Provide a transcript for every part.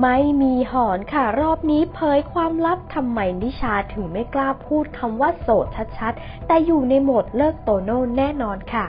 ไม่มีหอนค่ะรอบนี้เผยความลับทำไมนิชาถึงไม่กล้าพูดคำว่าโสดชัดๆ แต่อยู่ในโหมดเลิกโตโน่แน่นอนค่ะ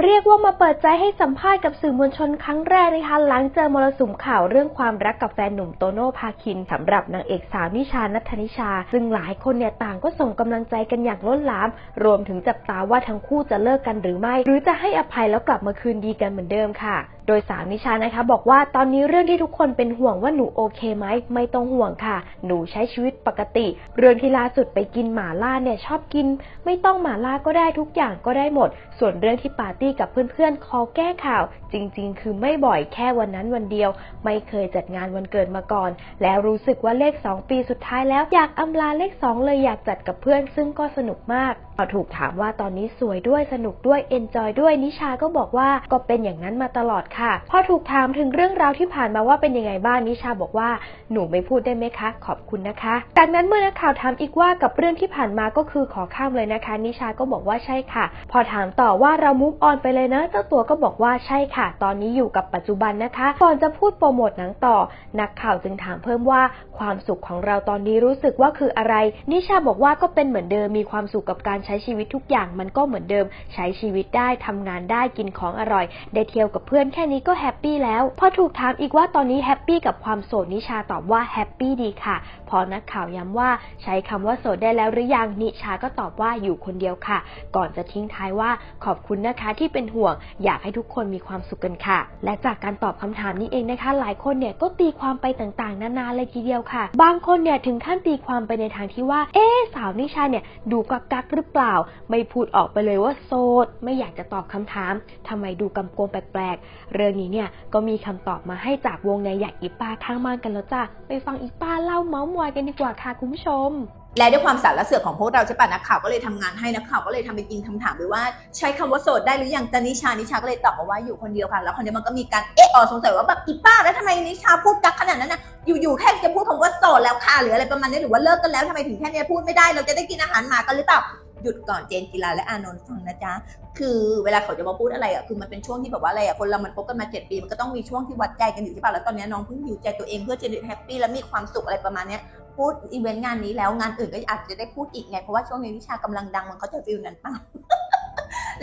เรียกว่ามาเปิดใจให้สัมภาษณ์กับสื่อมวลชนครั้งแรกนะคะหลังเจอมรสุมข่าวเรื่องความรักกับแฟนหนุ่มโตโน่พาคินสำหรับนางเอกสาวนิชานัทธนิชา ซึ่งหลายคนเนี่ยต่างก็ส่งกำลังใจกันอย่างล้นหลาม รวมถึงจับตาว่าทั้งคู่จะเลิกกันหรือไม่ หรือจะให้อภัยแล้วกลับมาคืนดีกันเหมือนเดิมค่ะโดยสาวนิชานะคะ บอกว่าตอนนี้เรื่องที่ทุกคนเป็นห่วงว่าหนูโอเคไหมไม่ต้องห่วงค่ะ หนูใช้ชีวิตปกติ เรื่องที่ล่าสุดไปกินหมาล่าเนี่ยชอบกิน ไม่ต้องหมาล่าก็ได้ทุกอย่างก็ได้หมด ส่วนเรื่องที่ปาร์ตี้กับเพื่อนๆ ขอแก้ข่าว จริง ๆ คือไม่บ่อยแค่วันนั้นวันเดียว ไม่เคยจัดงานวันเกิดมาก่อน แล้วรู้สึกว่าเลข 2 ปีสุดท้ายแล้วอยากอำลาเลข 2 เลยอยากจัดกับเพื่อน ซึ่งก็สนุกมากพอถูกถามว่าตอนนี้สวยด้วยสนุกด้วยเอนจอยด้วยนิชาก็บอกว่าก็เป็นอย่างนั้นมาตลอดค่ะ พอถูกถามถึงเรื่องราวที่ผ่านมาว่าเป็นยังไงบ้างนิชาบอกว่าหนูไม่พูดได้ไหมคะ ขอบคุณนะคะ จากนั้นเมื่อนักข่าวถามอีกว่ากับเรื่องที่ผ่านมาก็คือขอข้ามเลยนะคะ นิชาก็บอกว่าใช่ค่ะ พอถามต่อว่าเรามุกออนไปเลยนะเจ้าตัวก็บอกว่าใช่ค่ะ ตอนนี้อยู่กับปัจจุบันนะคะ ก่อนจะพูดโปรโมทหนังต่อ นักข่าวจึงถามเพิ่มว่าความสุขของเราตอนนี้รู้สึกว่าคืออะไร นิชาบอกว่าก็เป็นเหมือนเดิมมีความสุขกับการใช้ชีวิตทุกอย่างมันก็เหมือนเดิม ใช้ชีวิตได้ทำงานได้กินของอร่อย ได้เที่ยวกับเพื่อนแค่นี้ก็แฮปปี้แล้ว พอถูกถามอีกว่าตอนนี้แฮปปี้กับความโสดนิชาตอบว่าแฮปปี้ดีค่ะ พอนักข่าวย้ำว่าใช้คำว่าโสดได้แล้วหรือยังนิชาก็ตอบว่าอยู่คนเดียวค่ะ ก่อนจะทิ้งท้ายว่าขอบคุณนะคะที่เป็นห่วง อยากให้ทุกคนมีความสุขกันค่ะ และจากการตอบคำถามนี้เองนะคะ หลายคนเนี่ยก็ตีความไปต่างๆ นานาเลยทีเดียวค่ะ บางคนเนี่ยถึงขั้นตีความไปในทางที่ว่า เอ๊สาวนิชาเนี่ยดูกักกักหรือเปล่า ไม่พูดออกไปเลยว่าโสดไม่อยากจะตอบคำถามทำไมดูกำกวมแปลกเรื่องนี้เนี่ยก็มีคำตอบมาให้จากวงในใหญ่อีป้าข้างบ้านกันแล้วจ้ะไปฟังอีป้าเล่าเมาส์มอยกันดีกว่าค่ะคุณผู้ชมและด้วยความสารและเสือกของพวกเราใช่ปะนักข่าวก็เลยทำงานให้นักข่าวก็เลยทำไปยิงคำถามไปว่า ใช้คำว่าโสดได้หรือยังแต่นิชานิชาก็เลยตอบมาว่าอยู่คนเดียวค่ะแล้วคนนี้มันก็มีการเอะอสงสัยว่าแบบอีป้าแล้วทำไมนิชาพูดกักขนาดนั้นนะอยู่ๆแค่จะพูดคำว่าโสดแล้วค่ะหรืออะไรประมาณนี้หรือว่าเลิกกันแล้วทำไมถึงแค่นี้พูดไม่ได้เราจะได้กินอาหารหมากันหรือเปล่า หยุดก่อนเจนกีฬาและอานนท์ฟังนะจ๊ะ คือเวลาเขาจะมาพูดอะไรอะคือมันเป็นช่วงที่แบบว่าอะไรอะคนเรามันคบกันมาเจ็ดปีมันก็ต้องมีช่วงที่วัดใจกันอยู่ใช่ป่ะแล้วตอนนี้น้องเพิ่งหิวใจตัวเองเพื่อจะด้แฮปปี้และมีความสุขอะไรประมาณนี้พูดอีเวนต์งานนี้แล้วงานอื่นก็อาจจะได้พูดอีกไงเพราะว่าช่วงนี้นิชากำลังดังมันเขาจะฟิลนั้นเปล่า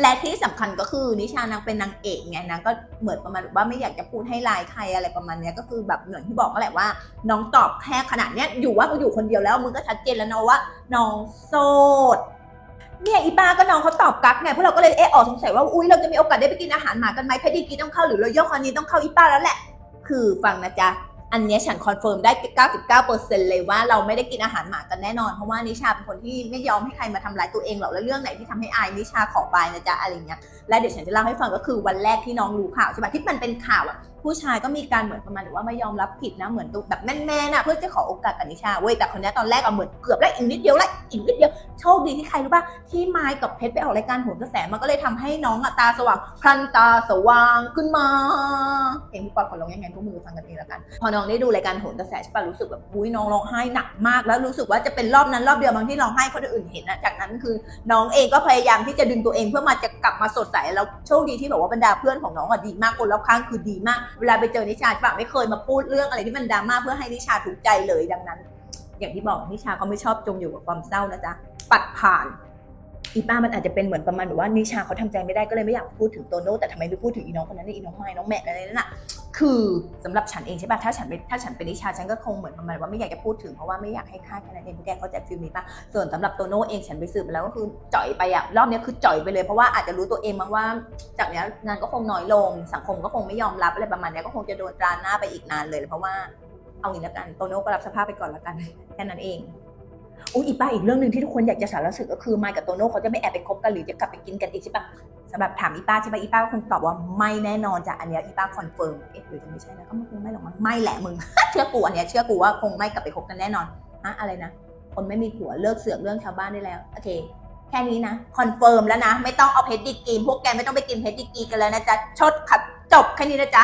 และที่สำคัญก็คือนิชานางเป็นนางเอกไงนางก็เหมือนประมาณว่าไม่อยากจะพูดให้ลายใครอะไรประมาณนี้ก็คือแบบเหมือนที่บอกก็แหละว่า น้องตอบแค่ขนาดเนี้ยอยู่ว่ากูอยู่คนเดียวแล้วมึงก็ชัดเจนแล้วเนาะว่า น้องโสด เนี่ยอีป้าก็น้องเขาตอบกักไงพวกเราก็เลยเอะออกสงสัยว่าอุ้ยเราจะมีโอกาสได้ไปกินอาหารหมากันไหมพดดีกีต้องเข้าหรือเรายกคันนี้ต้องเข้าอีป้าแล้วแหละ คือฟังนะจ๊ะอันนี้ฉันคอนเฟิร์มได้ 99%เลยว่าเราไม่ได้กินอาหารหมากันแน่นอน เพราะว่านิชาเป็นคนที่ไม่ยอมให้ใครมาทำร้ายตัวเองหรอก แล้วเรื่องไหนที่ทำให้อายนิชาขอบายนะจ๊ะอะไรเงี้ย และเดี๋ยวฉันจะเล่าให้ฟังก็คือวันแรกที่น้องรู้ข่าวใช่ปะที่มันเป็นข่าวอะ ผู้ชายก็มีการเหมือนประมาณหรือว่าไม่ยอมรับผิดนะเหมือนตัวแบบแมนๆน่ะเพื่อจะขอโอกาสกับนิชาเว้ยแต่คนนี้ตอนแรกอะเหมือนเกือบแล้วอีกนิดเดียวแล้วอีกนิดเดียวโชคดีที่ใครรู้ป่ะที่ไมค์กับเพชรไปออกรายการโหนกระแสมันก็เลยทำให้น้องอะตาสว่างพลันตาสว่างขึ้นมาเพลงพี่ปอนขอร้องยังไงพวกมึงฟังกันเองละกัน พอน้องได้ดูรายการโหนกระแสใช่ปะรู้สึกแบบอุ้ยน้องร้องไห้หนักมากแล้วรู้สึกว่าจะเป็นรอบนั้นรอบเดียวบางที่ร้องไห้คนอื่นเห็นนะจากนั้นคือน้องเองก็พยายามที่จะดึงตัวเองเพื่อมาจะกลับมาสดใสแล้วโชคดีที่แบบว่าบรรดาเพื่อนของน้องอะดีมากคนรอบข้างคือดีมากเวลาไปเจอนิชาใช่ปะไม่เคยมาพูดเรื่องอะไรที่มันดราม่าเพื่อให้นิชาถูกใจเลยดังนั้น อย่างที่บอกนิชาเขาไม่ชอบจมอยู่กับความเศร้านะจ๊ะปัดผ่านอีป้ามันอาจจะเป็นเหมือนประมาณว่านิชาเขาทำใจไม่ได้ก็เลยไม่อยากพูดถึงโตโน่แต่ทำไมไม่พูดถึงอีน้องคนนั้นอีน้องไม้น้องแม่อะไรนั่นน่ะ คือสำหรับฉันเองใช่ป่ะถ้าฉันเป็นถ้าฉันเป็นนิชาฉันก็คงเหมือนประมาณว่าไม่อยากจะพูดถึงเพราะว่าไม่อยากให้ค่าดแค่นั้นเองพวกแกเข้าใจฟิลนี้ป่ะส่วนสำหรับโตโน่เองฉันไปสืบมาแล้วก็คือจ่อยไปอะรอบนี้คือจ่อยไปเลยเพราะว่าอาจจะรู้ตัวเองมั้งว่า จากนี้งานก็คงน้อยลง สังคมก็คงไม่ยอมรับอะไรประมาณนี้ก็คงจะโดนตราหน้าไปอีกนานเลยเพราะว่าเอางี้แล้วกันโตโน่ก็รับสภาพไปก่อนแล้วกันแค่นั้นเอง อุ้ยอีป้าอีกเรื่องหนึ่งที่ทุกคนอยากจะสารสึกก็คือไมค์กับโตโน่เขาจะไม่แอบไปคบกันหรือจะกลับไปกินกันอีกใช่ปะสำหรับถามอีป้าใช่ปะอีป้าก็คงตอบว่าไม่แน่นอนจ้ะอันเนี้ยอีป้าคอนเฟิร์มเอ๊ะหรือจะไม่ใช่นะก็ม่คงไม่หรอกมั้งไม่แหละมึง เชื่อกูอันเนี้ยเชื่อกูว่าคงไม่กลับไปคบกันแน่นอนอะอะไรนะ คนไม่มีผัวเลิกเสือกเรื่องชาวบ้านได้แล้วโอเคแค่นี้นะคอนเฟิร์มแล้วนะ ไม่ต้องเอาเพชรดิกรีพวกแกไม่ต้องไปกินเพชรดิกีกันแล้วนะจ๊ะชดขัดจบแค่นี้นะจ๊ะ